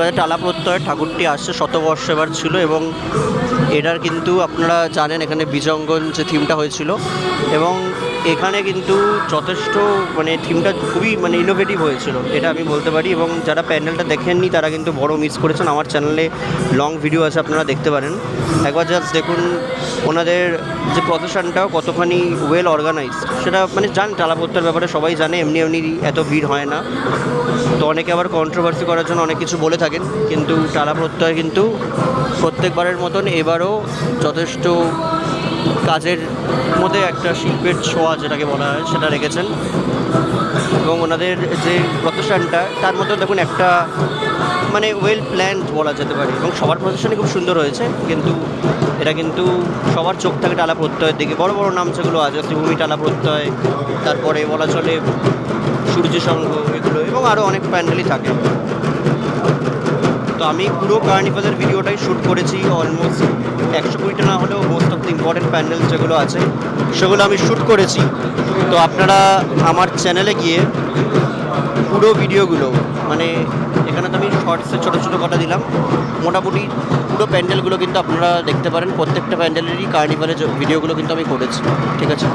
পাচ্ছেন টালা প্রত্যয়ের ঠাকুরটি আসছে, শতবর্ষ এবার ছিল এবং এটার কিন্তু আপনারা জানেন এখানে বিজঙ্গন যে থিমটা হয়েছিল এবং এখানে কিন্তু যথেষ্ট মানে থিমটা খুবই মানে ইনোভেটিভ হয়েছিল, এটা আমি বলতে পারি এবং যারা প্যান্ডেলটা দেখেননি তারা কিন্তু বড় মিস করেছেন। আমার চ্যানেলে লং ভিডিও আছে, আপনারা দেখতে পারেন। একবার জাস্ট দেখুন ওনাদের যে প্রসেশনটাও কতখানি ওয়েল অর্গানাইজড সেটা মানে জান টালাপত্তার ব্যাপারে সবাই জানে, এমনি এমনি এত ভিড় হয় না। তো অনেকে আবার কন্ট্রোভার্সি করার জন্য অনেক কিছু বলে থাকেন। কিন্তু টালা প্রত্যয় কিন্তু প্রত্যেকবারের মতন এবারও যথেষ্ট কাজের মধ্যে একটা শিল্পের ছোঁয়া যেটাকে বলা হয়, সেটা রেখেছেন। এবং ওনাদের যে প্রতিষ্ঠানটা, তার মধ্যে দেখুন একটা মানে ওয়েল প্ল্যান্ড বলা যেতে পারে। এবং সবার প্রতিষ্ঠানই খুব সুন্দর হয়েছে, কিন্তু এটা কিন্তু সবার চোখ থাকে টালা প্রত্যয়ের দিকে। বড় বড় নাম যেগুলো আছে শ্রীভূমি টালা প্রত্যয়, তারপরে বলা চলে সূর্য সংঘ এগুলো, এবং আরও অনেক প্যান্ডেলই থাকে। তো আমি পুরো কার্নিভালের ভিডিওটাই শ্যুট করেছি অলমোস্ট একশো কুড়িটা না হলেও most of the important pandal যেগুলো আছে, সেগুলো আমি শ্যুট করেছি। তো আপনারা আমার চ্যানেলে গিয়ে পুরো ভিডিওগুলো মানে এখানে তো আমি শর্টসে ছোটো ছোটো কটা দিলাম, মোটামুটি পুরো প্যান্ডেলগুলো কিন্তু আপনারা দেখতে পারেন, প্রত্যেকটা প্যান্ডেলেরই কার্নিভালের ভিডিওগুলো কিন্তু আমি করেছি, ঠিক আছে?